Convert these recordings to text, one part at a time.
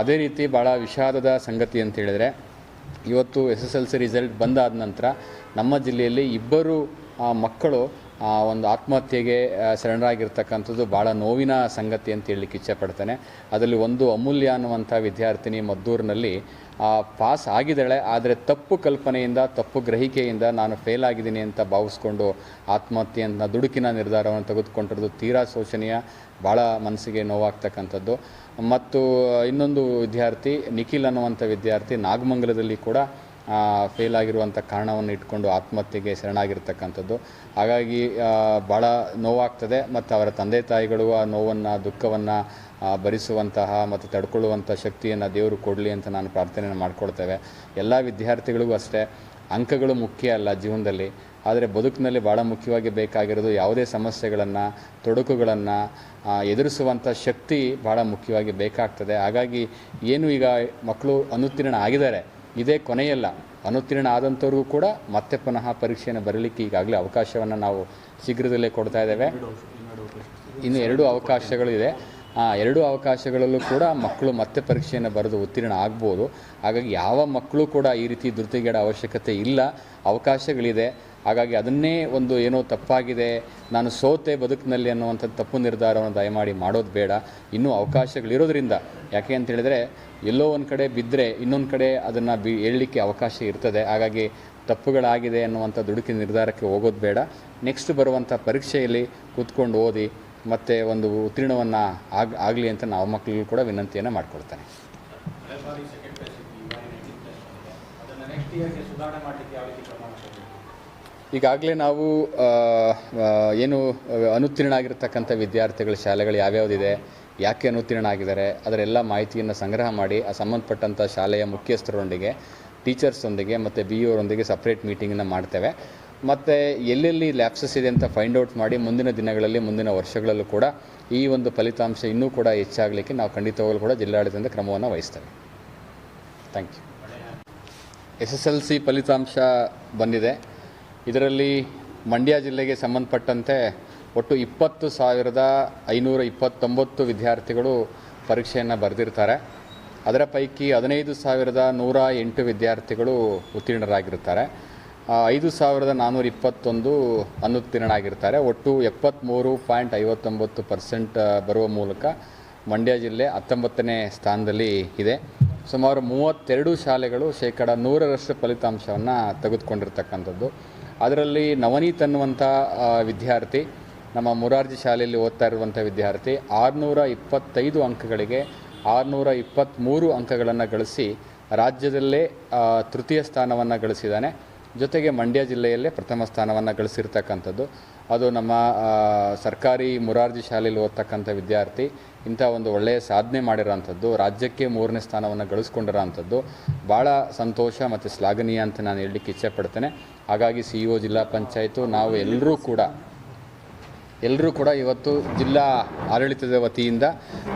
ಅದೇ ರೀತಿ ಭಾಳ ವಿಷಾದದ ಸಂಗತಿ ಅಂತ ಹೇಳಿದರೆ, ಇವತ್ತು S S L C result ಬಂದಾದ ನಂತರ ನಮ್ಮ ಜಿಲ್ಲೆಯಲ್ಲಿ ಇಬ್ಬರು ಮಕ್ಕಳು ಒಂದು ಆತ್ಮಹತ್ಯೆಗೆ ಶರಣರಾಗಿರ್ತಕ್ಕಂಥದ್ದು ಭಾಳ ನೋವಿನ ಸಂಗತಿ ಅಂತ ಹೇಳಲಿಕ್ಕೆ ಇಚ್ಛೆಪಡ್ತೇನೆ. ಅದರಲ್ಲಿ ಒಂದು ಅಮೂಲ್ಯ ಅನ್ನುವಂಥ ವಿದ್ಯಾರ್ಥಿನಿ ಮದ್ದೂರಿನಲ್ಲಿ ಪಾಸ್ ಆಗಿದ್ದಾಳೆ. ಆದರೆ ತಪ್ಪು ಕಲ್ಪನೆಯಿಂದ, ತಪ್ಪು ಗ್ರಹಿಕೆಯಿಂದ ನಾನು ಫೇಲ್ ಆಗಿದ್ದೀನಿ ಅಂತ ಭಾವಿಸ್ಕೊಂಡು ಆತ್ಮಹತ್ಯೆ ಅಂತ ದುಡುಕಿನ ನಿರ್ಧಾರವನ್ನು ತೆಗೆದುಕೊಂಡಿರೋದು ತೀರಾ ಶೋಚನೀಯ ಭಾಳ ಮನಸ್ಸಿಗೆ ನೋವಾಗ್ತಕ್ಕಂಥದ್ದು. ಮತ್ತು ಇನ್ನೊಂದು ವಿದ್ಯಾರ್ಥಿ, ನಿಖಿಲ್ ಅನ್ನುವಂಥ ವಿದ್ಯಾರ್ಥಿ ನಾಗಮಂಗಲದಲ್ಲಿ ಕೂಡ ಫೇಲ್ ಆಗಿರುವಂಥ ಕಾರಣವನ್ನು ಇಟ್ಕೊಂಡು ಆತ್ಮಹತ್ಯೆಗೆ ಶರಣಾಗಿರ್ತಕ್ಕಂಥದ್ದು. ಹಾಗಾಗಿ ಭಾಳ ನೋವಾಗ್ತದೆ ಮತ್ತು ಅವರ ತಂದೆ ತಾಯಿಗಳು ಆ ನೋವನ್ನು, ದುಃಖವನ್ನು ಭರಿಸುವಂತಹ ಮತ್ತು ತಡ್ಕೊಳ್ಳುವಂಥ ಶಕ್ತಿಯನ್ನು ದೇವರು ಕೊಡಲಿ ಅಂತ ನಾನು ಪ್ರಾರ್ಥನೆಯನ್ನು ಮಾಡ್ಕೊಳ್ತೇವೆ. ಎಲ್ಲ ವಿದ್ಯಾರ್ಥಿಗಳಿಗೂ ಅಷ್ಟೇ, ಅಂಕಗಳು ಮುಖ್ಯ ಅಲ್ಲ ಜೀವನದಲ್ಲಿ. ಆದರೆ ಬದುಕಿನಲ್ಲಿ ಭಾಳ ಮುಖ್ಯವಾಗಿ ಬೇಕಾಗಿರೋದು ಯಾವುದೇ ಸಮಸ್ಯೆಗಳನ್ನು, ತೊಡಕುಗಳನ್ನು ಎದುರಿಸುವಂಥ ಶಕ್ತಿ ಭಾಳ ಮುಖ್ಯವಾಗಿ ಬೇಕಾಗ್ತದೆ. ಹಾಗಾಗಿ ಏನು ಈಗ ಮಕ್ಕಳು ಅನುತ್ತೀರ್ಣ ಆಗಿದ್ದಾರೆ, ಇದೇ ಕೊನೆಯಲ್ಲ. ಅನುತ್ತೀರ್ಣ ಆದಂಥವ್ರಿಗೂ ಕೂಡ ಮತ್ತೆ ಪುನಃ ಪರೀಕ್ಷೆಯನ್ನು ಬರಲಿಕ್ಕೆ ಈಗಾಗಲೇ ಅವಕಾಶವನ್ನು ನಾವು ಶೀಘ್ರದಲ್ಲೇ ಕೊಡ್ತಾ ಇದ್ದೇವೆ. ಇನ್ನು ಎರಡು ಅವಕಾಶಗಳಿದೆ. ಆ, ಎರಡು ಅವಕಾಶಗಳಲ್ಲೂ ಕೂಡ ಮಕ್ಕಳು ಮತ್ತೆ ಪರೀಕ್ಷೆಯನ್ನು ಬರೆದು ಉತ್ತೀರ್ಣ ಆಗ್ಬೋದು. ಹಾಗಾಗಿ ಯಾವ ಮಕ್ಕಳು ಕೂಡ ಈ ರೀತಿ ದುರ್ತಿಗೇಡ ಅವಶ್ಯಕತೆ ಇಲ್ಲ. ಅವಕಾಶಗಳಿದೆ. ಹಾಗಾಗಿ ಅದನ್ನೇ ಒಂದು ಏನೋ ತಪ್ಪಾಗಿದೆ, ನಾನು ಸೋತೆ ಬದುಕಿನಲ್ಲಿ ಅನ್ನುವಂಥ ತಪ್ಪು ನಿರ್ಧಾರವನ್ನು ದಯಮಾಡಿ ಮಾಡೋದು ಬೇಡ. ಇನ್ನೂ ಅವಕಾಶಗಳಿರೋದ್ರಿಂದ, ಯಾಕೆ ಅಂತ ಹೇಳಿದರೆ, ಎಲ್ಲೋ ಒಂದು ಕಡೆ ಬಿದ್ದರೆ ಇನ್ನೊಂದು ಕಡೆ ಅದನ್ನು ಬಿ ಹೇಳಲಿಕ್ಕೆ ಅವಕಾಶ ಇರ್ತದೆ. ಹಾಗಾಗಿ ತಪ್ಪುಗಳಾಗಿದೆ ಅನ್ನುವಂಥ ದುಡುಕಿ ನಿರ್ಧಾರಕ್ಕೆ ಹೋಗೋದು ಬೇಡ. ನೆಕ್ಸ್ಟ್ ಬರುವಂಥ ಪರೀಕ್ಷೆಯಲ್ಲಿ ಕೂತ್ಕೊಂಡು ಓದಿ, ಮತ್ತೆ ಒಂದು ಉತ್ತೀರ್ಣವನ್ನು ಆಗ, ಆಗಲಿ ಅಂತ ನಾವು ಮಕ್ಕಳಿಗೂ ಕೂಡ ವಿನಂತಿಯನ್ನು ಮಾಡ್ಕೊಳ್ತಾನೆ. ಈಗಾಗಲೇ ನಾವು ಏನು ಅನುತ್ತೀರ್ಣ ಆಗಿರತಕ್ಕಂಥ ವಿದ್ಯಾರ್ಥಿಗಳ ಶಾಲೆಗಳು ಯಾವ್ಯಾವುದಿದೆ ಯಾಕೆ ಅನುತ್ತೀರ್ಣ ಆಗಿದ್ದಾರೆ ಅದರೆಲ್ಲ ಮಾಹಿತಿಯನ್ನು ಸಂಗ್ರಹ ಮಾಡಿ ಆ ಸಂಬಂಧಪಟ್ಟಂಥ ಶಾಲೆಯ ಮುಖ್ಯಸ್ಥರೊಂದಿಗೆ ಟೀಚರ್ಸೊಂದಿಗೆ ಮತ್ತು ಬಿ ಅವರೊಂದಿಗೆ ಸಪ್ರೇಟ್ ಮೀಟಿಂಗನ್ನು ಮಾಡ್ತೇವೆ. ಮತ್ತು ಎಲ್ಲೆಲ್ಲಿ ಲ್ಯಾಪ್ಸಸ್ ಇದೆ ಅಂತ ಫೈಂಡ್ ಔಟ್ ಮಾಡಿ ಮುಂದಿನ ದಿನಗಳಲ್ಲಿ ಮುಂದಿನ ವರ್ಷಗಳಲ್ಲೂ ಕೂಡ ಈ ಒಂದು ಫಲಿತಾಂಶ ಇನ್ನೂ ಕೂಡ ಹೆಚ್ಚಾಗಲಿಕ್ಕೆ ನಾವು ಖಂಡಿತವಾಗಲೂ ಕೂಡ ಜಿಲ್ಲಾಡಳಿತದಿಂದ ಕ್ರಮವನ್ನು ವಹಿಸ್ತೇವೆ. Thank you S S L C ಫಲಿತಾಂಶ ಬಂದಿದೆ. ಇದರಲ್ಲಿ ಮಂಡ್ಯ ಜಿಲ್ಲೆಗೆ ಸಂಬಂಧಪಟ್ಟಂತೆ ಒಟ್ಟು ಇಪ್ಪತ್ತು ಸಾವಿರದ ಐನೂರ ಇಪ್ಪತ್ತೊಂಬತ್ತು ವಿದ್ಯಾರ್ಥಿಗಳು ಪರೀಕ್ಷೆಯನ್ನು ಬರೆದಿರ್ತಾರೆ. ಅದರ ಪೈಕಿ ಹದಿನೈದು ಸಾವಿರದ ನೂರ ಎಂಟು ವಿದ್ಯಾರ್ಥಿಗಳು ಉತ್ತೀರ್ಣರಾಗಿರ್ತಾರೆ ಐದು ಸಾವಿರದ ನಾನ್ನೂರ ಇಪ್ಪತ್ತೊಂದು ಅನುತ್ತೀರ್ಣರಾಗಿರ್ತಾರೆ. ಒಟ್ಟು ಎಪ್ಪತ್ತ್ಮೂರು ಪಾಯಿಂಟ್ ಐವತ್ತೊಂಬತ್ತು ಪರ್ಸೆಂಟ್ ಬರುವ ಮೂಲಕ ಮಂಡ್ಯ ಜಿಲ್ಲೆ ಹತ್ತೊಂಬತ್ತನೇ ಸ್ಥಾನದಲ್ಲಿ ಇದೆ. ಸುಮಾರು ಮೂವತ್ತೆರಡು ಶಾಲೆಗಳು ಶೇಕಡ ನೂರರಷ್ಟು ಫಲಿತಾಂಶವನ್ನು ತೆಗೆದುಕೊಂಡಿರ್ತಕ್ಕಂಥದ್ದು. ಅದರಲ್ಲಿ ನವನೀತ್ ಅನ್ನುವಂಥ ವಿದ್ಯಾರ್ಥಿ, ನಮ್ಮ ಮುರಾರ್ಜಿ ಶಾಲೆಯಲ್ಲಿ ಓದ್ತಾ ಇರುವಂಥ ವಿದ್ಯಾರ್ಥಿ, ಆರುನೂರ ಇಪ್ಪತ್ತೈದು ಅಂಕಗಳಿಗೆ ಆರುನೂರ ಇಪ್ಪತ್ತ್ಮೂರು ಅಂಕಗಳನ್ನು ಗಳಿಸಿ ರಾಜ್ಯದಲ್ಲೇ ತೃತೀಯ ಸ್ಥಾನವನ್ನು ಗಳಿಸಿದ್ದಾನೆ. ಜೊತೆಗೆ ಮಂಡ್ಯ ಜಿಲ್ಲೆಯಲ್ಲೇ ಪ್ರಥಮ ಸ್ಥಾನವನ್ನು ಗಳಿಸಿರ್ತಕ್ಕಂಥದ್ದು. ಅದು ನಮ್ಮ ಸರ್ಕಾರಿ ಮುರಾರ್ಜಿ ಶಾಲೆಯಲ್ಲಿ ಓದ್ತಕ್ಕಂಥ ವಿದ್ಯಾರ್ಥಿ, ಇಂಥ ಒಂದು ಒಳ್ಳೆಯ ಸಾಧನೆ ಮಾಡಿರೋಂಥದ್ದು, ರಾಜ್ಯಕ್ಕೆ ಮೂರನೇ ಸ್ಥಾನವನ್ನು ಗಳಿಸ್ಕೊಂಡಿರೋಂಥದ್ದು. ಭಾಳ ಸಂತೋಷ ಮತ್ತು ಶ್ಲಾಘನೀಯ ಅಂತ ನಾನು ಹೇಳಲಿಕ್ಕೆ ಇಚ್ಛೆಪಡ್ತೇನೆ ಹಾಗಾಗಿ ಸಿ ಇ ಒ ಜಿಲ್ಲಾ ಪಂಚಾಯತ್, ನಾವು ಎಲ್ಲರೂ ಕೂಡ ಎಲ್ಲರೂ ಕೂಡ ಇವತ್ತು ಜಿಲ್ಲಾ ಆಡಳಿತದ ವತಿಯಿಂದ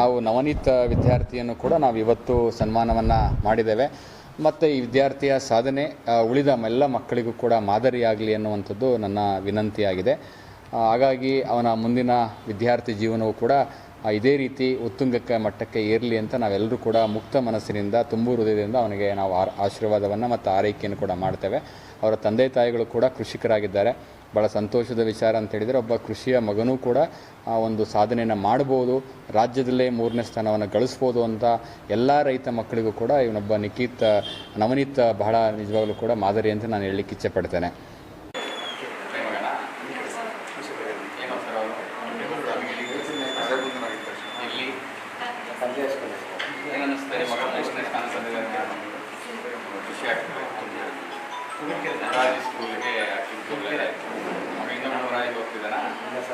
ನಾವು ನವನೀತ ವಿದ್ಯಾರ್ಥಿಯನ್ನು ಕೂಡ ನಾವು ಇವತ್ತು ಸನ್ಮಾನವನ್ನು ಮಾಡಿದ್ದೇವೆ. ಮತ್ತು ಈ ವಿದ್ಯಾರ್ಥಿಯ ಸಾಧನೆ ಉಳಿದ ಎಲ್ಲ ಮಕ್ಕಳಿಗೂ ಕೂಡ ಮಾದರಿಯಾಗಲಿ ಅನ್ನುವಂಥದ್ದು ನನ್ನ ವಿನಂತಿಯಾಗಿದೆ. ಹಾಗಾಗಿ ಅವನ ಮುಂದಿನ ವಿದ್ಯಾರ್ಥಿ ಜೀವನವು ಕೂಡ ಇದೇ ರೀತಿ ಉತ್ತುಂಗಕ್ಕೆ ಮಟ್ಟಕ್ಕೆ ಏರಲಿ ಅಂತ ನಾವೆಲ್ಲರೂ ಕೂಡ ಮುಕ್ತ ಮನಸ್ಸಿನಿಂದ ತುಂಬು ಹೃದಯದಿಂದ ಅವನಿಗೆ ನಾವು ಆಶೀರ್ವಾದವನ್ನು ಮತ್ತು ಆರೈಕೆಯನ್ನು ಕೂಡ ಮಾಡ್ತೇವೆ. ಅವರ ತಂದೆ ತಾಯಿಗಳು ಕೂಡ ಕೃಷಿಕರಾಗಿದ್ದಾರೆ. ಭಾಳ ಸಂತೋಷದ ವಿಚಾರ ಅಂತ ಹೇಳಿದರೆ ಒಬ್ಬ ಕೃಷಿಯ ಮಗನೂ ಕೂಡ ಆ ಒಂದು ಸಾಧನೆಯನ್ನು ಮಾಡ್ಬೋದು, ರಾಜ್ಯದಲ್ಲೇ ಮೂರನೇ ಸ್ಥಾನವನ್ನು ಗಳಿಸ್ಬೋದು ಅಂತ ಎಲ್ಲ ರೈತ ಮಕ್ಕಳಿಗೂ ಕೂಡ ಇವನೊಬ್ಬ ನಿಖಿತ್, ನವನೀತ್ ಬಹಳ ನಿಜವಾಗಲೂ ಕೂಡ ಮಾದರಿ ಅಂತ ನಾನು ಹೇಳಲಿಕ್ಕೆ ಇಚ್ಛೆ ಮೊರಾರ್ಜಿ ಸ್ಕೂಲ್ಗೆ ಇನ್ನೊಂದು ಮೊರಾರ್ಜಿಗೆ ಹೋಗ್ತಿದ್ದಾನ ಮಹೇಶ್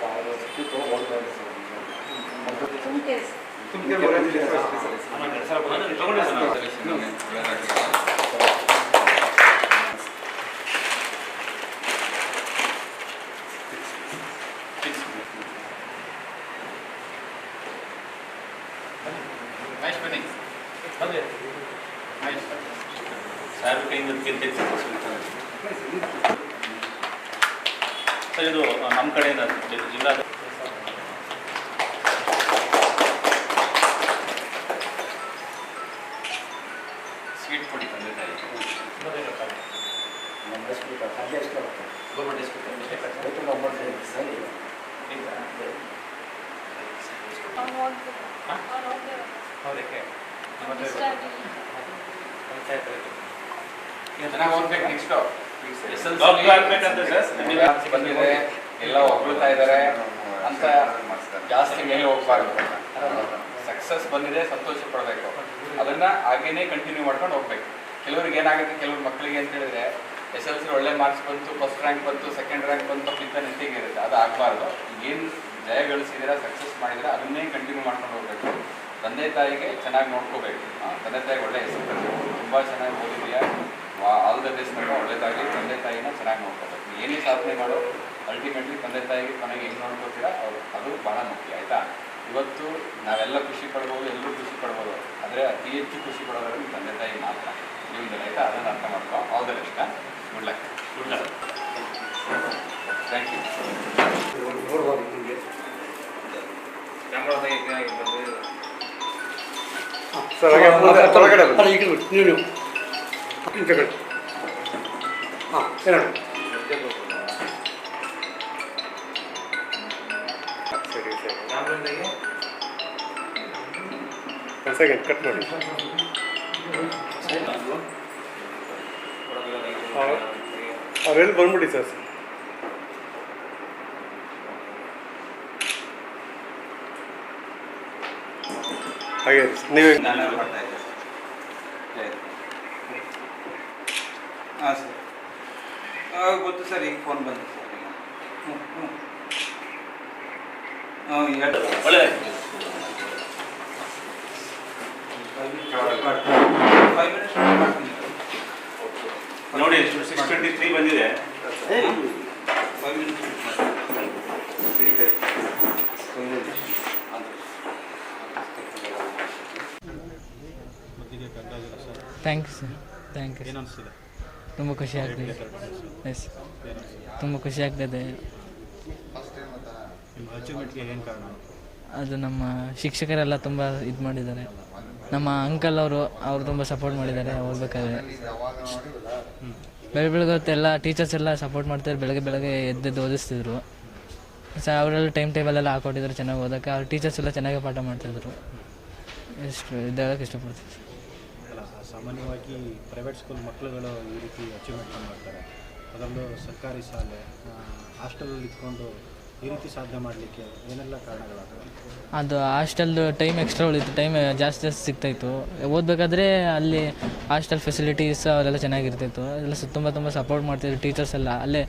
आमकडे जिल्हा ಸ್ವೀಟ್ ಪುಡಿ ತಂದೆ ತಾಯಿ ನಾವು ಹೋಗ್ಬೇಕು ನೆಕ್ಸ್ಟ್ ಎಸ್ ಎಲ್ ಸಿ ಬಂದಿದೆ ಎಲ್ಲ ಹೊಗಳ್ತಾ ಇದ್ದಾರೆ ಅಂತ ಜಾಸ್ತಿ ಮೇಲೆ ಹೋಗ್ಬಾರ್ದು. ಸಕ್ಸಸ್ ಬಂದಿದೆ, ಸಂತೋಷ ಪಡಬೇಕು. ಅದನ್ನ ಹಾಗೇನೆ ಕಂಟಿನ್ಯೂ ಮಾಡ್ಕೊಂಡು ಹೋಗ್ಬೇಕು. ಕೆಲವ್ರಿಗೆ ಏನಾಗುತ್ತೆ, ಕೆಲವ್ರ ಮಕ್ಕಳಿಗೆ ಅಂತ ಹೇಳಿದ್ರೆ, ಎಸ್ ಎಲ್ ಸಿ ಒಳ್ಳೆ ಮಾರ್ಕ್ಸ್ ಬಂತು ಫಸ್ಟ್ ರ್ಯಾಂಕ್ ಬಂತು ಸೆಕೆಂಡ್ ರ್ಯಾಂಕ್ ಬಂತು, ಅಂತ ನೆಟ್ಟಿಗೆ ಇರುತ್ತೆ. ಅದು ಆಗಬಾರ್ದು. ಏನು ಜಯ ಗಳಿಸಿದ್ದೀರಾ ಸಕ್ಸಸ್ ಮಾಡಿದ್ರೆ, ಅದನ್ನೇ ಕಂಟಿನ್ಯೂ ಮಾಡ್ಕೊಂಡು ಹೋಗ್ಬೇಕು. ತಂದೆ ತಾಯಿಗೆ ಚೆನ್ನಾಗಿ ನೋಡ್ಕೋಬೇಕು. ತಂದೆ ತಾಯಿಗೆ ಒಳ್ಳೆ ಹೆಸರು ತರಬೇಕು ತುಂಬ ಚೆನ್ನಾಗಿ ಓದಿದೆಯಾ. ಆಲ್ ದ ಬೆಸ್ಟ್ ಒಳ್ಳೆದಾಗಿ ತಂದೆ ತಾಯಿನ ಚೆನ್ನಾಗಿ ನೋಡ್ಕೋಬೇಕು. ಏನೇ ಸಾಧನೆ ಮಾಡೋ ಅಲ್ಟಿಮೇಟ್ಲಿ ತಂದೆ ತಾಯಿಗೆ ಕೊನೆಗೆ ಹೆಂಗೆ ನೋಡ್ಕೋತೀರಾ ಅವ್ರು ಅದು ಬಹಳ ಮುಖ್ಯ ಆಯಿತಾ? ಇವತ್ತು ನಾವೆಲ್ಲ ಖುಷಿ ಪಡ್ಬೋದು ಎಲ್ಲರೂ ಖುಷಿ ಪಡ್ಬೋದು. ಆದರೆ ಅತಿ ಹೆಚ್ಚು ಖುಷಿ ಪಡೋದ್ರೆ ನಿಮ್ಮ ತಂದೆ ತಾಯಿ ಮಾತ್ರ. ನಿಮ್ದು ಆಯಿತಾ? ಅದನ್ನು ಅರ್ಥ ಮಾಡ್ಕೊ. All the best good luck good luck thank you sir ಹಾಗೆ. ಅಲ್ಲ ಈಗ ಬಿಡಿ ನೀವು. ಹಾಂ ಹೇಳೋಣ ಸರಿ ಸರಿ ಒಂದು ಸೆಕೆಂಡ್ ಕಟ್ ಮಾಡಿ ಅವ್ರೆಲ್ಲಿ ಬಂದ್ಬಿಡಿ ಸರ್ ಹಾಗೆ ನೀವೇ ನಾನು ಮಾಡ್ತಾ ಇದ್ದೆ ಹಾಂ ಸರ್ ಆ, ಗೊತ್ತು ಸರ್ ಈಗ ಫೋನ್ ಬಂತು ಸರ್ ಈಗ ಹ್ಞೂ ಹ್ಞೂ ಹಾಂ ಎರಡು ಒಳ್ಳೆದಾಯ್ತು ಫೈವ್ ಮಿನಿಟ್ಸ್ ಮಾಡ್ತೀನಿ ನೋಡಿ ಸಿಕ್ಸ್ ಟ್ವೆಂಟಿ ತ್ರೀ ಬಂದಿದೆ five minutes thank you sir thank you ಏನನ್ನಿಸ್ತಿದೆ ತುಂಬ ಖುಷಿ ಆಗ್ತಿದೆ. ಎಸ್ ತುಂಬ ಖುಷಿ ಆಗ್ತದೆ ನಿಮ್ಮ ಅಚೀವ್ಮೆಂಟ್ಗೆ ಏನು ಕಾರಣ ಅದು ನಮ್ಮ ಶಿಕ್ಷಕರೆಲ್ಲ ತುಂಬ ಇದು ಮಾಡಿದ್ದಾರೆ. ನಮ್ಮ ಅಂಕಲ್ ಅವರು ಅವರು ತುಂಬ ಸಪೋರ್ಟ್ ಮಾಡಿದ್ದಾರೆ ಓದ್ಬೇಕಾದ್ರೆ ಬೆಳಗ್ಗೆ ಬೆಳಗ್ಗೆ ಹೊತ್ತು ಎಲ್ಲ ಟೀಚರ್ಸ್ ಎಲ್ಲ ಸಪೋರ್ಟ್ ಮಾಡ್ತಾರೆ ಬೆಳಗ್ಗೆ ಬೆಳಗ್ಗೆ ಎದ್ದೆದ್ದು ಓದಿಸ್ತಿದ್ರು. ಸರ್ ಅವರೆಲ್ಲ ಟೈಮ್ ಟೇಬಲ್ ಎಲ್ಲ ಹಾಕೊಟ್ಟಿದ್ರು ಚೆನ್ನಾಗಿ ಓದೋಕ್ಕೆ. ಅವ್ರ ಟೀಚರ್ಸ್ ಎಲ್ಲ ಚೆನ್ನಾಗಿ ಪಾಠ ಮಾಡ್ತಿದ್ರು. ಎಷ್ಟು ಇದು ಹೇಳೋಕ್ಕೆ ಇಷ್ಟಪಡ್ತೀನಿ ಸಾಮಾನ್ಯವಾಗಿ ಪ್ರೈವೇಟ್ ಸ್ಕೂಲ್ ಮಕ್ಕಳುಗಳು ಈ ರೀತಿ ಅಚೀವ್ಮೆಂಟ್ ಮಾಡ್ತಾರೆ. ಅದರಲ್ಲೂ ಸರ್ಕಾರಿ ಶಾಲೆ ಹಾಸ್ಟೆಲಲ್ಲಿ ಇಟ್ಕೊಂಡು ಈ ರೀತಿ ಸಾಧನೆ ಮಾಡಲಿಕ್ಕೆ ಏನೆಲ್ಲ ಕಾರಣಗಳಾಗ್ತವೆ ಅದು ಹಾಸ್ಟೆಲ್ದು ಟೈಮ್ ಎಕ್ಸ್ಟ್ರಾ ಉಳಿತು ಟೈಮ್ ಜಾಸ್ತಿ ಜಾಸ್ತಿ ಸಿಗ್ತಾಯಿತ್ತು. ಓದಬೇಕಾದ್ರೆ ಅಲ್ಲಿ ಹಾಸ್ಟೆಲ್ ಫೆಸಿಲಿಟೀಸ್ ಅವರೆಲ್ಲ ಚೆನ್ನಾಗಿರ್ತಿತ್ತು. ಎಲ್ಲ ಸ- ತುಂಬ ತುಂಬ ಸಪೋರ್ಟ್ ಮಾಡ್ತಿದ್ರು ಟೀಚರ್ಸ್ ಎಲ್ಲ. ಅಲ್ಲೇ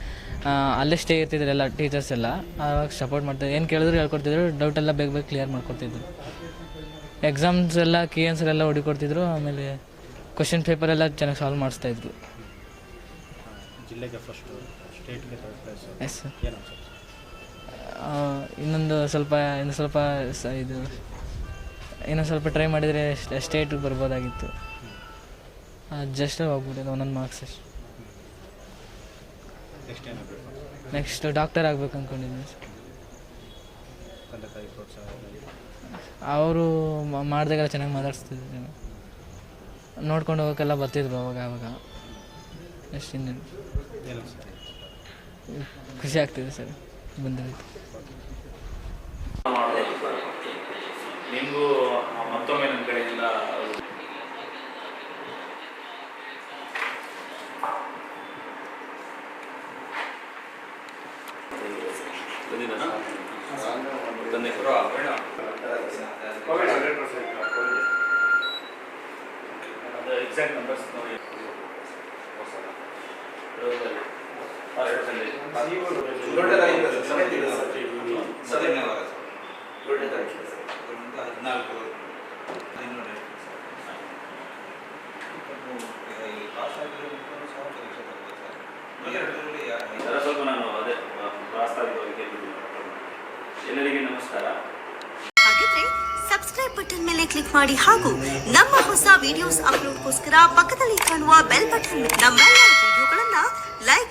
ಅಲ್ಲೇ ಸ್ಟೇ ಇರ್ತಿದ್ರು ಎಲ್ಲ ಟೀಚರ್ಸ್ ಎಲ್ಲ. ಆವಾಗ ಸಪೋರ್ಟ್ ಮಾಡ್ತಿದ್ರು ಏನು ಕೇಳಿದ್ರು ಹೇಳ್ಕೊಡ್ತಿದ್ರು ಡೌಟ್ ಎಲ್ಲ ಬೇಗ ಬೇಗ ಕ್ಲಿಯರ್ ಮಾಡ್ಕೊಡ್ತಿದ್ರು. ಎಕ್ಸಾಮ್ಸ್ ಎಲ್ಲ ಕೀ ಆನ್ಸರ್ ಎಲ್ಲ ಹೊಡಿಕೊಡ್ತಿದ್ರು ಆಮೇಲೆ ಕ್ವಶನ್ ಪೇಪರ್ ಎಲ್ಲ ಚೆನ್ನಾಗಿ ಸಾಲ್ವ್ ಮಾಡಿಸ್ತಾಯಿದ್ರು ಜಿಲ್ಲೆಗೆ ಫಸ್ಟು ಸ್ಟೇಟ್ಗೆ ಎಸ್ ಅನ್ಸುತ್ತೆ? ಇನ್ನೊಂದು ಸ್ವಲ್ಪ ಇನ್ನು ಸ್ವಲ್ಪ ಸ ಇದು ಇನ್ನೊಂದು ಸ್ವಲ್ಪ ಟ್ರೈ ಮಾಡಿದರೆ ಸ್ಟೇಟಿಗೆ ಬರ್ಬೋದಾಗಿತ್ತು. ಜಸ್ಟ್ ಹೋಗ್ಬಿಟ್ಟಿದೆ ಒಂದೊಂದು ಮಾರ್ಕ್ಸ್ ಅಷ್ಟು. ನೆಕ್ಸ್ಟ್ ಡಾಕ್ಟರ್ ಆಗ್ಬೇಕು? ಅಂದ್ಕೊಂಡಿದ್ದೀನಿ ಅವರು ಮಾಡಿದಾಗೆಲ್ಲ ಚೆನ್ನಾಗಿ ಮಾತಾಡ್ಸ್ತಿದ್ರು ಜನ. ನೋಡ್ಕೊಂಡು ಹೋಗೋಕ್ಕೆಲ್ಲ ಬರ್ತಿದ್ರು ಅವಾಗ ಅವಾಗ. ಅಷ್ಟು ಇನ್ನೇನು. ಖುಷಿ ಆಗ್ತಿದೆ ಸರ್. ನಿಮಗೂ ಮತ್ತೊಮ್ಮೆ ನನ್ನ ಕಡೆಯಿಂದ ಬಂದಿದ್ದಾನಾ ಧನ್ಯವಾದ ಸರ್ ಹದಿನಾಲ್ಕು ಐನೂರ ಈ ಪಾಸ್ ಆಗಿರೋ ಸರ್ ಸ್ವಲ್ಪ ನಾನು ಅದೇ ನಮಸ್ಕಾರ ಸಬ್ಸ್ಕ್ರೈಬ್ ಬಟನ್ ಮೇಲೆ ಕ್ಲಿಕ್ ಮಾಡಿ ಹಾಗೂ ನಮ್ಮ ಹೊಸ ವಿಡಿಯೋಸ್ ಅಪ್ಲೋಡ್ಗೋಸ್ಕರ ಪಕ್ಕದಲ್ಲಿ ಕಾಣುವ ಬೆಲ್ ಬಟನ್ ನಮ್ಮೆಲ್ಲ ವಿಡಿಯೋಗಳನ್ನ ಲೈಕ್